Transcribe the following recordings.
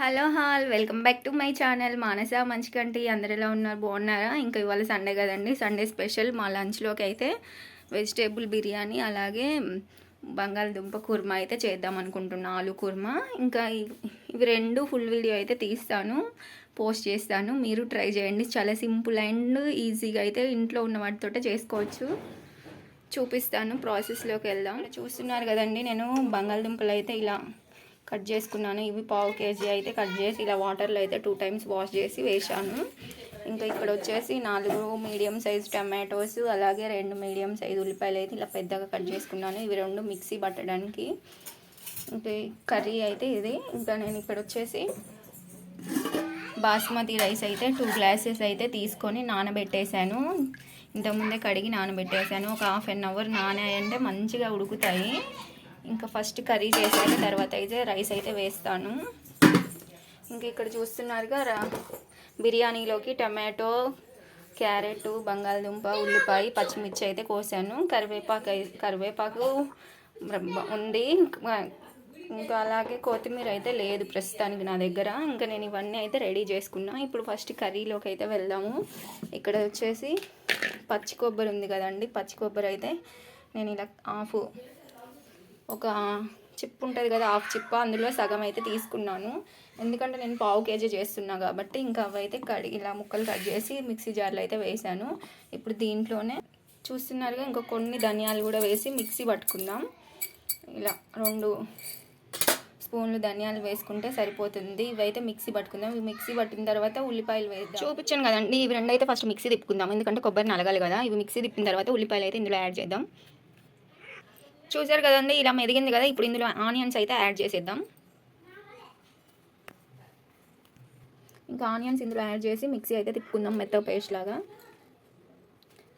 Hello hall welcome back to my channel. Manasa Manchikanti అందరు ఎలా ఉన్నారు? బాగున్నారా? ఇంకా ఇవాళ సండే కదండి. Sunday special. మా లంచ్లోకి అయితే వెజిటేబుల్ బిర్యానీ అలాగే బంగాళదుంప కుర్మా అయితే చేద్దాం అనుకుంటున్నా ఆలు కుర్మా. ఇంకా ఇవి రెండు ఫుల్ వీడియో అయితే తీస్తాను పోస్ట్ చేస్తాను. మీరు ట్రై చేయండి. చాలా సింపుల్ అండ్ ఈజీగా అయితే ఇంట్లో ఉన్న వాటితోటే చేసుకోవచ్చు. చూపిస్తాను ప్రాసెస్లోకి వెళ్దాం. చూస్తున్నారు కదండి నేను బంగాళదుంపలు అయితే ఇలా కట్ చేసుకున్నాను. ఇవి పావు కేజీ అయితే కట్ చేసి ఇలా వాటర్లో అయితే టూ టైమ్స్ వాష్ చేసి వేసాను ఇంకా ఇక్కడ వచ్చేసి నాలుగు మీడియం సైజ్ టమాటోస్ అలాగే రెండు మీడియం సైజ్ ఉల్లిపాయలు అయితే ఇలా పెద్దగా కట్ చేసుకున్నాను. ఇవి రెండు మిక్సీ పట్టడానికి. ఇంకా కర్రీ అయితే ఇది. ఇంకా నేను ఇక్కడ వచ్చేసి బాస్మతి రైస్ అయితే టూ గ్లాసెస్ అయితే తీసుకొని నానబెట్టేశాను. ఇంతకుముందే కడిగి నానబెట్టేశాను. ఒక హాఫ్ అన్ అవర్ నానాయంటే మంచిగా ఉడుకుతాయి. ఇంకా ఫస్ట్ కర్రీ చేశాక తర్వాత అయితే రైస్ అయితే వేస్తాను. ఇంకా ఇక్కడ చూస్తున్నారుగా రా బిర్యానీలోకి టమాటో క్యారెట్ బంగాళదుంప ఉల్లిపాయ పచ్చిమిర్చి అయితే కోసాను. కరివేపాకు కరివేపాకు ఉంది ఇంకా అలాగే కొత్తిమీర అయితే లేదు ప్రస్తుతానికి నా దగ్గర. ఇంకా నేను ఇవన్నీ అయితే రెడీ చేసుకున్నా. ఇప్పుడు ఫస్ట్ కర్రీలోకి అయితే వెళ్దాము. ఇక్కడ వచ్చేసి పచ్చి కొబ్బరి ఉంది కదండి పచ్చి కొబ్బరి అయితే నేను ఇలా హాఫ్ ఒక చిప్ ఉంటుంది కదా హాఫ్ చిప్ప? అందులో సగం అయితే తీసుకున్నాను. ఎందుకంటే నేను పావు కేజీ చేస్తున్నా కాబట్టి ఇంకా అవైతే కడిగి ఇలా ముక్కలు కట్ చేసి మిక్సీ జార్లో అయితే వేసాను. ఇప్పుడు దీంట్లోనే చూస్తున్నారుగా ఇంకా కొన్ని ధనియాలు కూడా వేసి మిక్సీ పట్టుకుందాం. ఇలా రెండు స్పూన్లు ధనియాలు వేసుకుంటే సరిపోతుంది. ఇవైతే మిక్సీ పట్టుకుందాం. ఇవి మిక్సీ పట్టిన తర్వాత ఉల్లిపాయలు వేద్దాం. చూపించాను కదండి ఇవి రెండు అయితే ఫస్ట్ మిక్సీ తిప్పుకుందాం. ఎందుకంటే కొబ్బరి నలగాలి కదా ఇవి మిక్సీ తిప్పిన తర్వాత ఉల్లిపాయలు అయితే ఇందులో యాడ్ చేద్దాం. చూసారు కదండి ఇలా మెదిగింది కదా ఇప్పుడు ఇందులో ఆనియన్స్ అయితే యాడ్ చేసేద్దాం. ఇంకా ఆనియన్స్ ఇందులో యాడ్ చేసి మిక్సీ అయితే తిప్పుకుందాం మెత్త పేస్ట్ లాగా.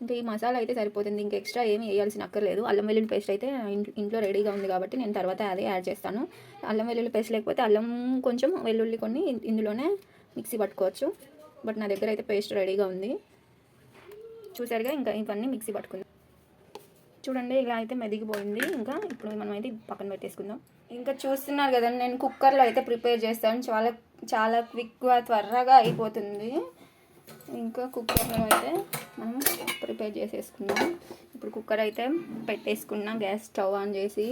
ఇంకా ఈ మసాలా అయితే సరిపోతుంది ఇంకా ఎక్స్ట్రా ఏమి వేయాల్సిన అక్కర్లేదు. అల్లం వెల్లుల్లి పేస్ట్ అయితే ఇంట్- ఇంట్లో రెడీగా ఉంది కాబట్టి నేను తర్వాత అదే యాడ్ చేస్తాను. అల్లం వెల్లుల్లి పేస్ట్ లేకపోతే అల్లం కొంచెం వెల్లుల్లి కొన్ని ఇందులోనే మిక్సీ పట్టుకోవచ్చు. బట్ నా దగ్గర అయితే పేస్ట్ రెడీగా ఉంది. చూసారుగా ఇంకా ఇవన్నీ మిక్సీ పట్టుకుందాం. చూడండి ఇలా అయితే మెదిగిపోయింది. ఇంకా ఇప్పుడు మనం అయితే పక్కన పెట్టేసుకుందాం. ఇంకా చూస్తున్నారు కదండి నేను కుక్కర్లో అయితే ప్రిపేర్ చేస్తాను. చాలా చాలా క్విక్గా త్వరగా అయిపోతుంది. ఇంకా కుక్కర్లో అయితే మనం ప్రిపేర్ చేసేసుకుందాం. ఇప్పుడు కుక్కర్ అయితే పెట్టేసుకున్నాం గ్యాస్ స్టవ్ ఆన్ చేసి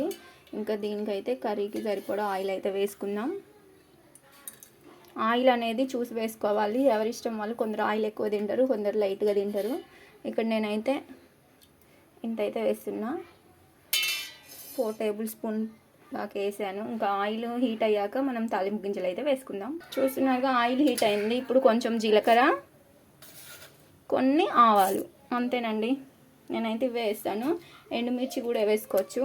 ఇంకా దీనికైతే కర్రీకి సరిపడా ఆయిల్ అయితే వేసుకుందాం. ఆయిల్ అనేది చూసి వేసుకోవాలి. ఎవరి ఇష్టం వాళ్ళు కొందరు ఆయిల్ ఎక్కువ తింటారు కొందరు లైట్గా తింటారు. ఇక్కడ నేనైతే ఇంత అయితే వేస్తున్నా. ఫోర్ టేబుల్ స్పూన్ దాకా వేసాను. ఇంకా ఆయిల్ హీట్ అయ్యాక మనం తాలింపు గింజలు అయితే వేసుకుందాం. చూస్తున్నారుగా ఆయిల్ హీట్ అయింది. ఇప్పుడు కొంచెం జీలకర్ర కొన్ని ఆవాలు. అంతేనండి. నేనైతే ఇవే వేస్తాను. ఎండుమిర్చి కూడా వేసుకోవచ్చు.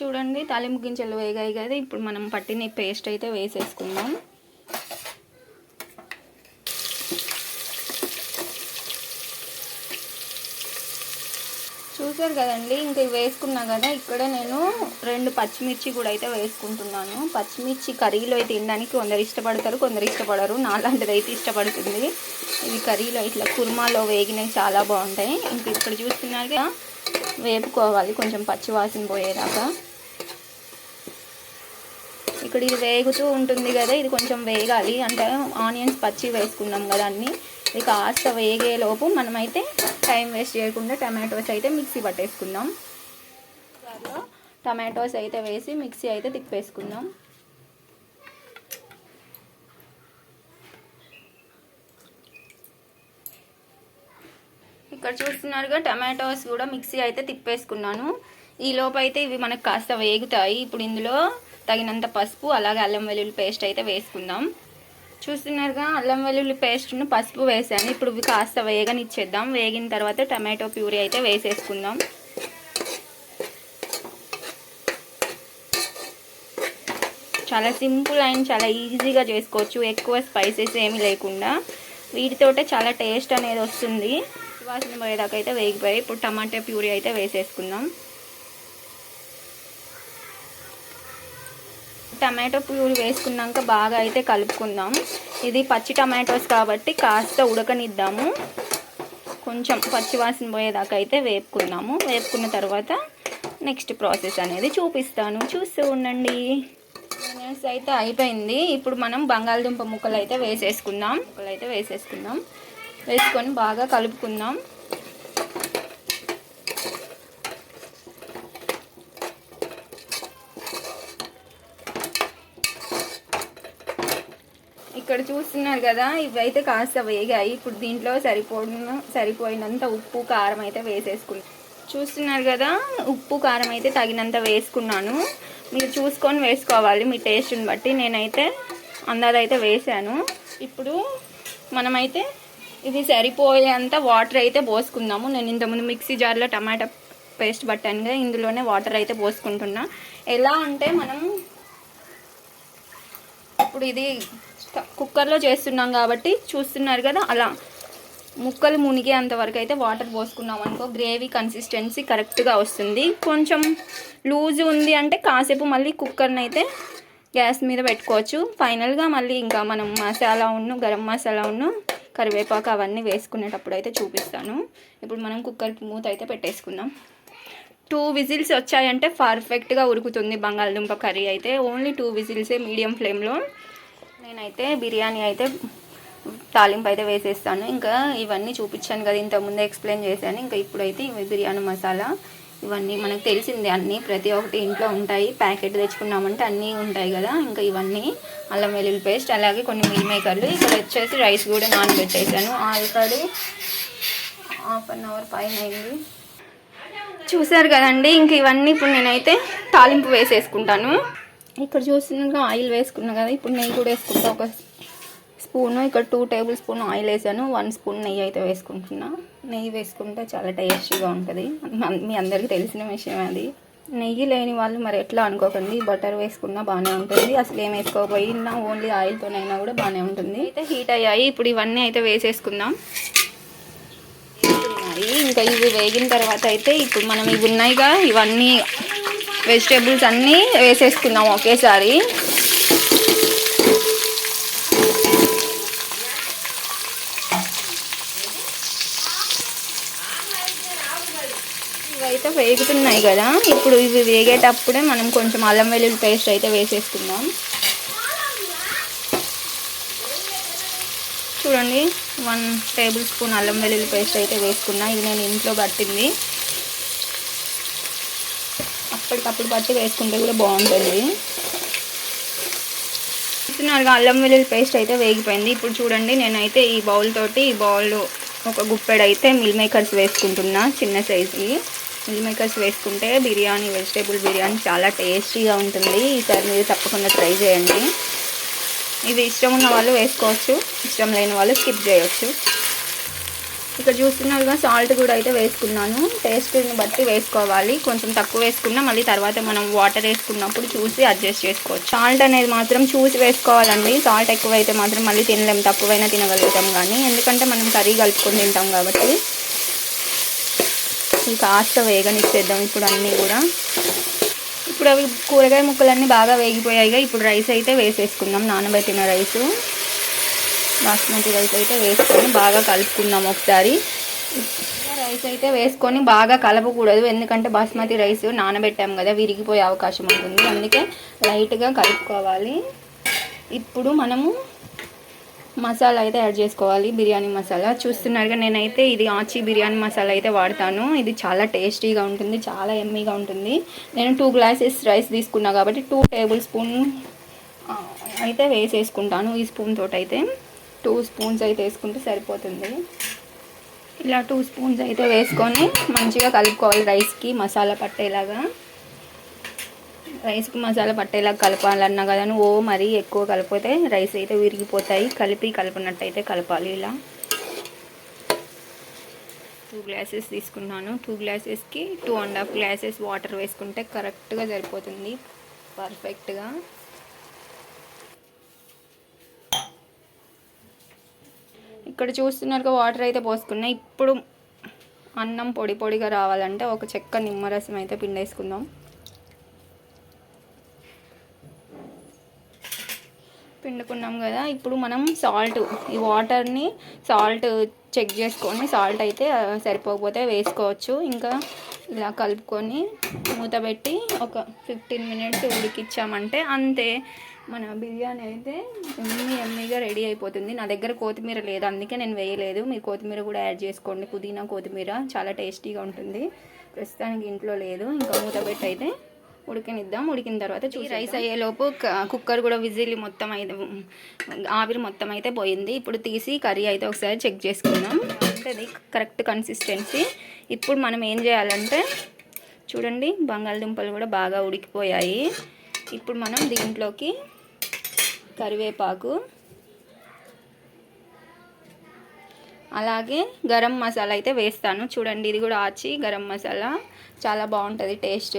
చూడండి తాలింపు గింజలు వేగాయి కదా. ఇప్పుడు మనం పట్టిన పేస్ట్ అయితే వేసేసుకుందాం. చూసారు కదండి. ఇంకా వేసుకున్నా కదా ఇక్కడ నేను రెండు పచ్చిమిర్చి కూడా అయితే వేసుకుంటున్నాను. పచ్చిమిర్చి కర్రీలో అయితే తినడానికి కొందరు ఇష్టపడతారు కొందరు ఇష్టపడరు. నాలాంటిది అయితే ఇష్టపడుతుంది. ఇవి కర్రీలో ఇట్లా కుర్మాలో వేగినవి చాలా బాగుంటాయి. ఇంక ఇక్కడ చూస్తున్నారుగా వేపుకోవాలి కొంచెం పచ్చి వాసన పోయేదాకా. ఇక్కడ ఇది వేగుతూ ఉంటుంది కదా ఇది కొంచెం వేగాలి. అంటే ఆనియన్స్ పచ్చి వేసుకున్నాం కదా అన్నీ. ఇది కాస్త వేగేలోపు మనమైతే టైం వేస్ట్ చేయకుండా టమాటోస్ అయితే మిక్సీ పట్టేసుకుందాం. టమాటోస్ అయితే వేసి మిక్సీ అయితే తిప్పేసుకుందాం. ఇక్కడ చూస్తున్నారుగా టమాటోస్ కూడా మిక్సీ అయితే తిప్పేసుకున్నాను. ఈ అయితే ఇవి మనకు కాస్త వేగుతాయి. ఇప్పుడు ఇందులో తగినంత పసుపు అలాగే అల్లం వెల్లుల్లి పేస్ట్ అయితే వేసుకుందాం. చూస్తున్నారుగా అల్లం వెల్లుల్లి పేస్ట్ను పసుపు వేసాను. ఇప్పుడు ఇవి కాస్త వేగనిచ్చేద్దాం. వేగిన తర్వాత టమాటో ప్యూరీ అయితే వేసేసుకుందాం. చాలా సింపుల్ అండ్ చాలా ఈజీగా చేసుకోవచ్చు. ఎక్కువ స్పైసెస్ ఏమీ లేకుండా. వీటితోటే చాలా టేస్ట్ అనేది వస్తుంది. వాసన పోయేదాకైతే అయితే వేగిపోయి ఇప్పుడు టమాటా ప్యూరీ అయితే వేసేసుకుందాం. టమాటో ప్యూర్ వేసుకున్నాక బాగా అయితే కలుపుకుందాం. ఇది పచ్చి టమాటోస్ కాబట్టి కాస్త ఉడకనిద్దాము. కొంచెం పచ్చి వాసన పోయేదాకా అయితే వేపుకుందాము. వేపుకున్న తర్వాత నెక్స్ట్ ప్రాసెస్ అనేది చూపిస్తాను. చూస్తూ ఉండండి. మినిట్స్ అయితే అయిపోయింది. ఇప్పుడు మనం బంగాళదుంప ముక్కలు అయితే వేసేసుకుందాం. ముక్కలు అయితే వేసేసుకుందాం. వేసుకొని బాగా కలుపుకుందాం. ఇక్కడ చూస్తున్నారు కదా ఇవైతే కాస్త వేగాయి. ఇప్పుడు దీంట్లో సరిపోయిన సరిపోయినంత ఉప్పు కారం అయితే వేసేసుకున్నాను చూస్తున్నారు కదా ఉప్పు కారం అయితే తగినంత వేసుకున్నాను. మీరు చూసుకొని వేసుకోవాలి మీ టేస్ట్ని బట్టి. నేనైతే అందాదైతే వేసాను ఇప్పుడు మనమైతే ఇది సరిపోయేంత వాటర్ అయితే పోసుకుందాము. నేను ఇంతకుముందు మిక్సీ జార్లో టమాటా పేస్ట్ పట్టాను కదా ఇందులోనే వాటర్ అయితే పోసుకుంటున్నా. ఎలా అంటే మనం ఇప్పుడు ఇది కుక్కర్లో చేస్తున్నాం కాబట్టి చూస్తున్నారు కదా అలా. ముక్కలు మునిగేంత వరకు అయితే వాటర్ పోసుకున్నాం అనుకో గ్రేవీ కన్సిస్టెన్సీ కరెక్ట్గా వస్తుంది. కొంచెం లూజ్ ఉంది అంటే కాసేపు మళ్ళీ కుక్కర్ని అయితే గ్యాస్ మీద పెట్టుకోవచ్చు. ఫైనల్గా మళ్ళీ ఇంకా మనం మసాలా ఉన్ను గరం మసాలా ఉన్ను కరివేపాకు అవన్నీ వేసుకునేటప్పుడు అయితే చూపిస్తాను. ఇప్పుడు మనం కుక్కర్కి మూత అయితే పెట్టేసుకుందాం. టూ విజిల్స్ వచ్చాయంటే పర్ఫెక్ట్గా ఉరుకుతుంది బంగాళదుంప కర్రీ అయితే. ఓన్లీ టూ విజిల్సే మీడియం ఫ్లేమ్లో నేనైతే బిర్యానీ అయితే తాలింపు అయితే వేసేస్తాను. ఇంకా ఇవన్నీ చూపించాను కదా ఇంతకుముందే ఎక్స్ప్లెయిన్ చేశాను. ఇంకా ఇప్పుడైతే ఇవి బిర్యానీ మసాలా. ఇవన్నీ మనకు తెలిసిందే అన్నీ ప్రతి ఒక్కటి ఇంట్లో ఉంటాయి. ప్యాకెట్ తెచ్చుకున్నామంటే అన్నీ ఉంటాయి కదా. ఇంకా ఇవన్నీ అల్లం వెల్లుల్లి పేస్ట్ అలాగే కొన్ని మిల్ మేకర్లు. ఇక్కడ వచ్చేసి రైస్ కూడా నానబెట్టేసాను ఆల్రెడీ హాఫ్ అన్ అవర్ పైన అయింది. చూసారు కదండి ఇంక ఇవన్నీ ఇప్పుడు నేనైతే తాలింపు వేసేసుకుంటాను. ఇక్కడ చూస్తున్నాగా ఆయిల్ వేసుకున్నాను కదా ఇప్పుడు నెయ్యి కూడా వేసుకుంటా. ఒక స్పూను ఇక్కడ టూ టేబుల్ స్పూన్ ఆయిల్ వేసాను. వన్ స్పూన్ నెయ్యి అయితే వేసుకుంటున్నా. నెయ్యి వేసుకుంటే చాలా టేస్టీగా ఉంటుంది. మీ అందరికీ తెలిసిన విషయం అది. నెయ్యి లేని వాళ్ళు మరి ఎట్లా అనుకోకండి. బటర్ వేసుకున్నా బాగానే ఉంటుంది. అసలు ఏం వేసుకోకపోయినా ఓన్లీ ఆయిల్తోనైనా కూడా బాగానే ఉంటుంది. అయితే హీట్ అయ్యాయి. ఇప్పుడు ఇవన్నీ అయితే వేసేసుకుందాం. ఇంకా ఇవి వేగిన తర్వాత అయితే ఇప్పుడు మనం ఇవి ఉన్నాయిగా ఇవన్నీ వెజిటేబుల్స్ అన్నీ వేసేసుకుందాం ఒకేసారి. ఇవైతే వేగుతున్నాయి కదా. ఇప్పుడు ఇవి వేగేటప్పుడే మనం కొంచెం అల్లం వెల్లుల్లి పేస్ట్ అయితే వేసేసుకుందాం. చూడండి వన్ టేబుల్ స్పూన్ అల్లం వెల్లుల్లి పేస్ట్ అయితే వేసుకున్నా. ఇది నేను ఇంట్లో పట్టింది. అప్పటికప్పుడు పట్టి వేసుకుంటే కూడా బాగుంటుంది. చూస్తున్నారుగా అల్లం వెల్లుల్లి పేస్ట్ అయితే వేగిపోయింది. ఇప్పుడు చూడండి నేనైతే ఈ బౌల్ తోటి ఈ బౌల్ ఒక గుప్పెడు అయితే మిల్ మేకర్స్ వేసుకుంటున్నా చిన్న సైజుకి మిల్ మేకర్స్ వేసుకుంటే బిర్యానీ వెజిటేబుల్ బిర్యానీ చాలా టేస్టీగా ఉంటుంది. ఈసారి మీరు తప్పకుండా ట్రై చేయండి. ఇది ఇష్టం ఉన్న వాళ్ళు వేసుకోవచ్చు ఇష్టం లేని వాళ్ళు స్కిప్ చేయవచ్చు ఇక్కడ చూస్తున్నారుగా సాల్ట్ కూడా అయితే వేసుకున్నాను. టేస్ట్ని బట్టి వేసుకోవాలి. కొంచెం తక్కువ వేసుకున్నా మళ్ళీ తర్వాత మనం వాటర్ వేసుకున్నప్పుడు చూసి అడ్జస్ట్ చేసుకోవచ్చు. సాల్ట్ అనేది మాత్రం చూసి వేసుకోవాలండి. సాల్ట్ ఎక్కువైతే మాత్రం మళ్ళీ తినలేము తక్కువైనా తినగలుగుతాం కానీ. ఎందుకంటే మనం కర్రీ కలుపుకొని తింటాం కాబట్టి. ఈ కాస్త వేగనిచ్చేద్దాం ఇప్పుడు అన్నీ కూడా. ఇప్పుడు అవి కూరగాయ ముక్కలన్నీ బాగా వేగిపోయాయిగా. ఇప్పుడు రైస్ అయితే వేసేసుకుందాం. నానబెట్టిన రైసు బాస్మతి రైస్ అయితే వేసుకొని బాగా కలుపుకుందాం ఒకసారి. రైస్ అయితే వేసుకొని బాగా కలపకూడదు ఎందుకంటే బాస్మతి రైస్ నానబెట్టాం కదా విరిగిపోయే అవకాశం ఉంటుంది. అందుకే లైట్గా కలుపుకోవాలి. ఇప్పుడు మనము మసాలా అయితే యాడ్ చేసుకోవాలి బిర్యానీ మసాలా. చూస్తున్నారుగా నేనైతే ఇది ఆచి బిర్యానీ మసాలా అయితే వాడతాను. ఇది చాలా టేస్టీగా ఉంటుంది చాలా ఎమ్మీగా ఉంటుంది. నేను టూ గ్లాసెస్ రైస్ తీసుకున్నా కాబట్టి టూ టేబుల్ స్పూన్ అయితే వేసేసుకుంటాను ఈ స్పూన్ తోటైతే. అయితే టూ స్పూన్స్ అయితే వేసుకుంటే సరిపోతుంది. ఇలా టూ స్పూన్స్ అయితే వేసుకొని మంచిగా కలుపుకోవాలి రైస్కి మసాలా పట్టేలాగా. రైస్కి మసాలా పట్టేలా కలపాలన్నా కదా ఓ మరీ ఎక్కువ కలిపితే రైస్ అయితే విరిగిపోతాయి. కలిపి కలిపినట్టయితే కలపాలి ఇలా. టూ గ్లాసెస్ తీసుకున్నాను. Two గ్లాసెస్కి two and half glasses water వేసుకుంటే కరెక్ట్గా సరిపోతుంది. పర్ఫెక్ట్గా ఇక్కడ చూస్తున్నారు వాటర్ అయితే పోసుకున్నాయి ఇప్పుడు అన్నం పొడి పొడిగా రావాలంటే ఒక చెక్క నిమ్మరసం అయితే పిండేసుకుందాం. పిండుకున్నాం కదా ఇప్పుడు మనం సాల్ట్ ఈ వాటర్ని సాల్ట్ చెక్ చేసుకొని సాల్ట్ అయితే సరిపోకపోతే వేసుకోవచ్చు. ఇంకా ఇలా కలుపుకొని మూత పెట్టి ఒక ఫిఫ్టీన్ మినిట్స్ ఉడికిచ్చామంటే అంతే. మన బిర్యానీ అయితే ఎమ్మి ఎమ్మిగా రెడీ అయిపోతుంది. నా దగ్గర కొత్తిమీర లేదు. అందుకే నేను వేయలేదు. మీరు కొత్తిమీర కూడా యాడ్ చేసుకోండి. పుదీనా కొత్తిమీర చాలా టేస్టీగా ఉంటుంది. ప్రస్తుతానికి ఇంట్లో లేదు. ఇంకా మూత పెట్టి అయితే ఉడికినిద్దాం. ఉడికిన తర్వాత చూసి రైస్ అయ్యేలోపు కుక్కర్ కూడా విజిల్ మొత్తం అయితే ఆవిరి మొత్తం అయితే పోయింది. ఇప్పుడు తీసి కర్రీ అయితే ఒకసారి చెక్ చేసుకుందాం. ఉంటుంది. Correct consistency. ఇప్పుడు మనం ఏం చేయాలంటే చూడండి బంగాళదుంపలు కూడా బాగా ఉడికిపోయాయి. ఇప్పుడు మనం దీంట్లోకి కరివేపాకు. అలాగే గరం మసాలా అయితే వేస్తాను. చూడండి ఇది కూడా ఆచి గరం మసాలా. చాలా బాగుంటుంది టేస్ట్.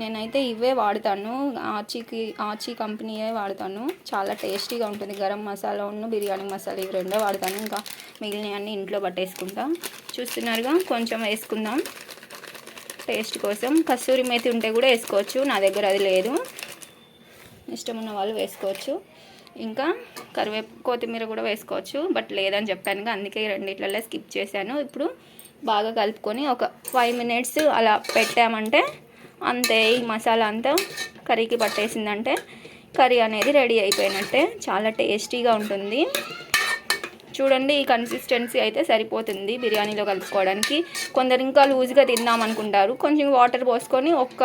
నేనైతే ఇవే వాడతాను. ఆచికి ఆచి కంపెనీయే వాడతాను. చాలా టేస్టీగా ఉంటుంది. గరం మసాలా ఉన్న బిర్యానీ మసాలా ఇవి రెండో వాడతాను. ఇంకా మిగిలినవన్నీ ఇంట్లో పట్టేసుకుంటాం. చూస్తున్నారుగా కొంచెం వేసుకుందాం. టేస్ట్ కోసం. కస్తూరి మేతి ఉంటే కూడా వేసుకోవచ్చు. నా దగ్గర అది లేదు. ఇష్టం ఉన్న వాళ్ళు వేసుకోవచ్చు. ఇంకా కరివేపు కొత్తిమీర కూడా వేసుకోవచ్చు. బట్ లేదని చెప్పాను అందుకే రెండిట్లలో స్కిప్ చేశాను. ఇప్పుడు బాగా కలుపుకొని ఒక ఫైవ్ మినిట్స్ అలా పెట్టామంటే అంతే. ఈ మసాలా అంతా కర్రీకి పట్టేసిందంటే కర్రీ అనేది రెడీ అయిపోయినట్టే. చాలా టేస్టీగా ఉంటుంది. చూడండి ఈ కన్సిస్టెన్సీ అయితే సరిపోతుంది బిర్యానీలో కలుపుకోవడానికి. కొందరు ఇంకా లూజ్గా తిందాం అనుకుంటారు. కొంచెం వాటర్ పోసుకొని ఒక్క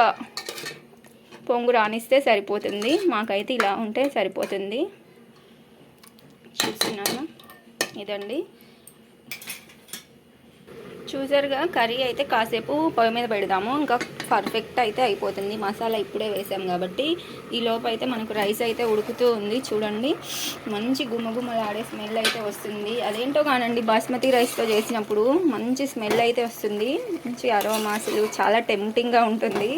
పొంగు రానిస్తే సరిపోతుంది. మాకైతే ఇలా ఉంటే సరిపోతుంది. చూస్తున్నాను. ఇదండి. చూసారుగా కర్రీ అయితే కాసేపు పొయ్యి మీద పెడదాము. ఇంకా పర్ఫెక్ట్ అయితే అయిపోతుంది. మసాలా ఇప్పుడే వేసాం కాబట్టి. ఈ లోపు అయితే మనకు రైస్ అయితే ఉడుకుతూ ఉంది. చూడండి. మంచి గుమ్మగుమ్మలాడే స్మెల్ అయితే వస్తుంది. అదేంటో కానండి బాస్మతి రైస్తో చేసినప్పుడు మంచి స్మెల్ అయితే వస్తుంది. మంచి అరోమాసులు చాలా టెంప్టింగ్గా ఉంటుంది.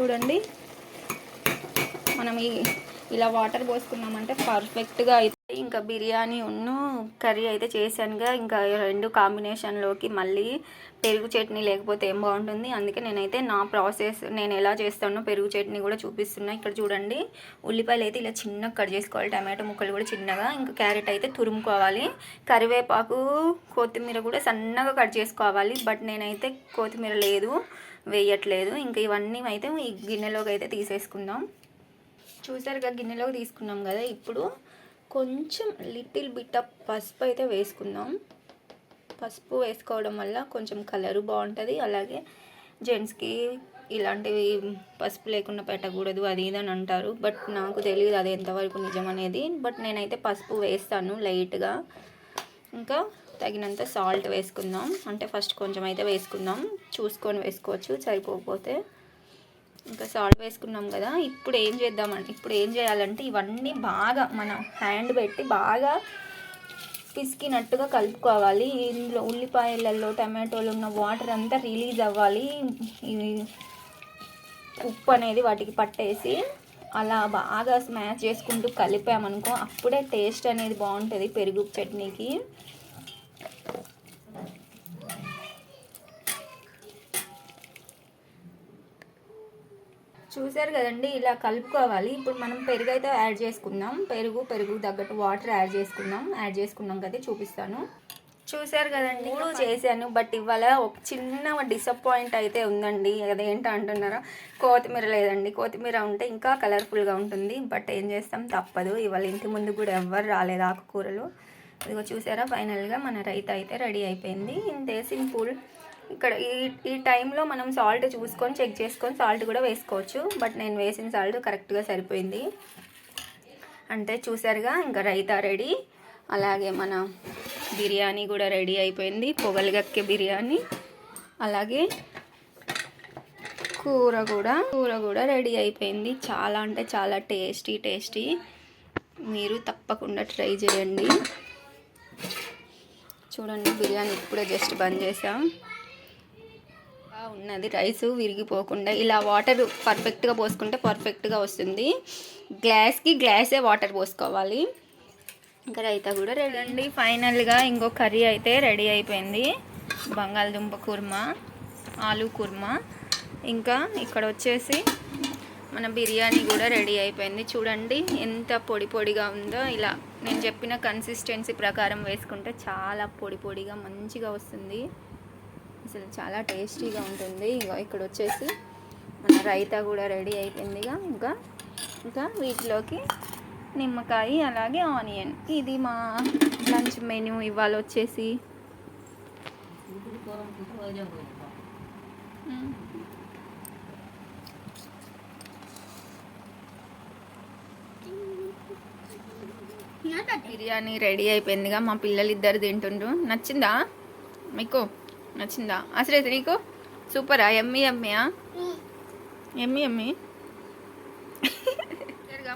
చూడండి. మనం ఈ ఇలా వాటర్ పోసుకున్నామంటే పర్ఫెక్ట్గా అయితే ఇంకా బిర్యానీ ఉన్ను కర్రీ అయితే చేశానుగా. ఇంకా రెండు కాంబినేషన్లోకి మళ్ళీ పెరుగు చట్నీ లేకపోతే ఏం బాగుంటుంది. అందుకే నేనైతే నా ప్రాసెస్ నేను ఎలా చేస్తానో పెరుగు చట్నీ కూడా చూపిస్తున్నా. ఇక్కడ చూడండి ఉల్లిపాయలు అయితే ఇలా చిన్నగా కట్ చేసుకోవాలి. టమాటో ముక్కలు కూడా చిన్నగా ఇంకా క్యారెట్ అయితే తురుముకోవాలి. కరివేపాకు కొత్తిమీర కూడా సన్నగా కట్ చేసుకోవాలి. బట్ నేనైతే కొత్తిమీర లేదు వేయట్లేదు. ఇంకా ఇవన్నీ అయితే ఈ గిన్నెలోకి అయితే తీసేసుకుందాం. చూసారుగా గిన్నెలోకి తీసుకున్నాం కదా ఇప్పుడు కొంచెం లిటిల్ బిట్ ఆఫ్ పసుపు అయితే వేసుకుందాం. పసుపు వేసుకోవడం వల్ల కొంచెం కలరు బాగుంటుంది అలాగే జెంట్స్కి ఇలాంటివి పసుపు లేకుండా పెట్టకూడదు అది ఇది అని అంటారు. బట్ నాకు తెలియదు అది ఎంతవరకు నిజం అనేది. బట్ నేనైతే పసుపు వేస్తాను లైట్గా. ఇంకా తగినంత సాల్ట్ వేసుకుందాం. అంటే ఫస్ట్ కొంచెం అయితే వేసుకుందాం. చూసుకొని వేసుకోవచ్చు సరిపోకపోతే. ఇంకా సాల్ట్ వేసుకున్నాం కదా ఇప్పుడు ఏం చేద్దామంటే ఇప్పుడు ఏం చేయాలంటే ఇవన్నీ బాగా మన హ్యాండ్ పెట్టి బాగా పిసికినట్టుగా కలుపుకోవాలి. ఇందులో ఉల్లిపాయలలో టమాటోలు ఉన్న వాటర్ అంతా రిలీజ్ అవ్వాలి. ఇవి ఉప్పు అనేది వాటికి పట్టేసి అలా బాగా స్మాష్ చేసుకుంటూ కలిపామనుకో అప్పుడే టేస్ట్ అనేది బాగుంటుంది పెరుగు చట్నీకి. చూసారు కదండి ఇలా కలుపుకోవాలి. ఇప్పుడు మనం పెరుగు అయితే యాడ్ చేసుకుందాం. పెరుగు పెరుగు తగ్గట్టు వాటర్ యాడ్ చేసుకుందాం. యాడ్ చేసుకున్నాం కదా చూపిస్తాను. చూసారు కదండి చేశాను బట్ ఇవాళ ఒక చిన్న డిసప్పాయింట్ అయితే ఉందండి. అదేంటో అంటున్నారా? కొత్తిమీర లేదండి. కొత్తిమీర ఉంటే ఇంకా కలర్ఫుల్గా ఉంటుంది. బట్ ఏం చేస్తాం? తప్పదు. ఇవాళ ఇంటి ముందు కూడా ఎవ్వరు రాలేదు ఆకుకూరలు. ఇదిగో చూసారా ఫైనల్గా మన రైతా అయితే రెడీ అయిపోయింది. ఇంతే సింపుల్. ఇక్కడ ఈ ఈ టైంలో మనం సాల్ట్ చూసుకొని చెక్ చేసుకొని సాల్ట్ కూడా వేసుకోవచ్చు. బట్ నేను వేసిన సాల్ట్ కరెక్ట్గా సరిపోయింది. అంటే చూసారుగా ఇంకా రైతా రెడీ. అలాగే మన బిర్యానీ కూడా రెడీ అయిపోయింది. పొగలగక్కే బిర్యానీ. అలాగే కూర కూడా కూర కూడా రెడీ అయిపోయింది. చాలా అంటే చాలా టేస్టీ టేస్టీ. మీరు తప్పకుండా ట్రై చేయండి. చూడండి బిర్యానీ ఇప్పుడే జస్ట్ బంద్ చేసాం ఉన్నది. రైస్ విరిగిపోకుండా ఇలా వాటర్ పర్ఫెక్ట్గా పోసుకుంటే పర్ఫెక్ట్గా వస్తుంది. గ్లాస్కి గ్లాసే వాటర్ పోసుకోవాలి. ఇంకా రైతా కూడా రెడీ అండి ఫైనల్గా ఇంకో కర్రీ అయితే రెడీ అయిపోయింది. బంగాళదుంప కుర్మా ఆలు కుర్మా. ఇంకా ఇక్కడ వచ్చేసి మన బిర్యానీ కూడా రెడీ అయిపోయింది. చూడండి ఎంత పొడి పొడిగా ఉందో ఇలా. నేను చెప్పిన కన్సిస్టెన్సీ ప్రకారం వేసుకుంటే చాలా పొడి పొడిగా మంచిగా వస్తుంది. అసలు చాలా టేస్టీగా ఉంటుంది. ఇగో ఇక్కడ వచ్చేసి మన రైతా కూడా రెడీ అయిపోయిందిగా ఇంకా. ఇంకా వీటిలోకి నిమ్మకాయ అలాగే ఆనియన్. ఇది మా లంచ్ మెన్యూ ఇవాళ వచ్చేసి మ్మ్. బిర్యానీ రెడీ అయిపోయిందిగా మా పిల్లలు ఇద్దరు తింటుండ్రు. నచ్చిందా? మీకు? నచ్చిందా? అసలు అయితే నీకు సూపరా? ఎమ్మి ఎమ్మియా ఎమ్మి ఎమ్మి.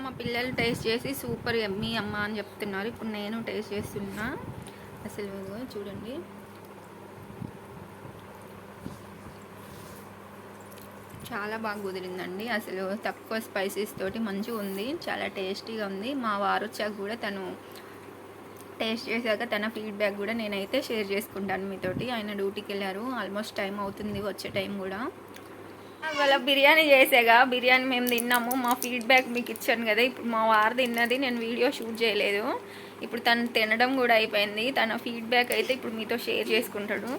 మా పిల్లలు టేస్ట్ చేసి సూపర్ ఎమ్మి అమ్మ అని చెప్తున్నారు. ఇప్పుడు నేను టేస్ట్ చేస్తున్నా. అసలు చూడండి. చాలా బాగా కుదిరిందండి. అసలు తక్కువ స్పైసెస్ తోటి మంచిగా ఉంది చాలా టేస్టీగా ఉంది. మా వారు వచ్చాక కూడా తను టేస్ట్ చేశాక తన ఫీడ్బ్యాక్ కూడా నేనైతే షేర్ చేసుకుంటాను మీతోటి. ఆయన డ్యూటీకి వెళ్ళారు. ఆల్మోస్ట్ టైం అవుతుంది వచ్చే టైం కూడా. వాళ్ళ బిర్యానీ చేసాగా. బిర్యానీ మేము తిన్నాము. మా ఫీడ్బ్యాక్ మీకు ఇచ్చాను కదా. ఇప్పుడు మా వారు తిన్నది నేను వీడియో షూట్ చేయలేదు. ఇప్పుడు తను తినడం కూడా అయిపోయింది. తన ఫీడ్బ్యాక్ అయితే ఇప్పుడు మీతో షేర్ చేసుకుంటాడు.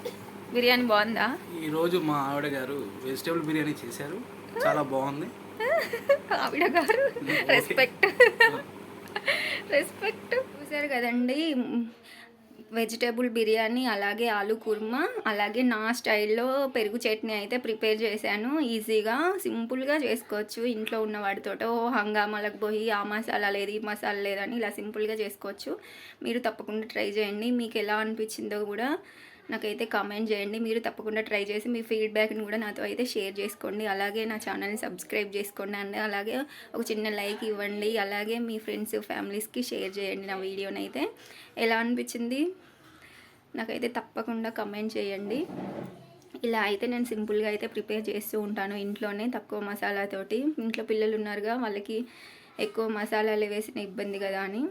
బిర్యానీ బాగుందా? ఈ రోజు మా ఆవిడ గారు వెజిటేబుల్ బిర్యానీ చేశారు. చాలా బాగుంది. ఆవిడ గారు? రెస్పెక్ట్. రెస్పెక్ట్. చూసారు కదండి. వెజిటేబుల్ బిర్యానీ అలాగే ఆలు కుర్మా అలాగే నా స్టైల్లో పెరుగు చట్నీ అయితే ప్రిపేర్ చేశాను. ఈజీగా సింపుల్గా చేసుకోవచ్చు. ఇంట్లో ఉన్న వాటితోటో హంగామాలకు పోయి ఆ మసాలా లేదు ఈ మసాలా లేదని ఇలా సింపుల్గా చేసుకోవచ్చు. మీరు తప్పకుండా ట్రై చేయండి. మీకు ఎలా అనిపించిందో కూడా నాకైతే కామెంట్ చేయండి. మీరు తప్పకుండా ట్రై చేసి మీ ఫీడ్బ్యాక్ని కూడా నాతో అయితే షేర్ చేసుకోండి. అలాగే నా ఛానల్ని సబ్స్క్రైబ్ చేసుకోండి అండి. అలాగే ఒక చిన్న లైక్ ఇవ్వండి. అలాగే మీ ఫ్రెండ్స్ ఫ్యామిలీస్కి షేర్ చేయండి నా వీడియోని అయితే. ఎలా అనిపించింది? నాకైతే తప్పకుండా కమెంట్ చేయండి. ఇలా అయితే నేను సింపుల్గా అయితే ప్రిపేర్ చేస్తూ ఉంటాను ఇంట్లోనే తక్కువ మసాలాతోటి ఇంట్లో పిల్లలు ఉన్నారుగా వాళ్ళకి ఎక్కువ మసాలాలు వేసిన ఇబ్బంది కదా అని.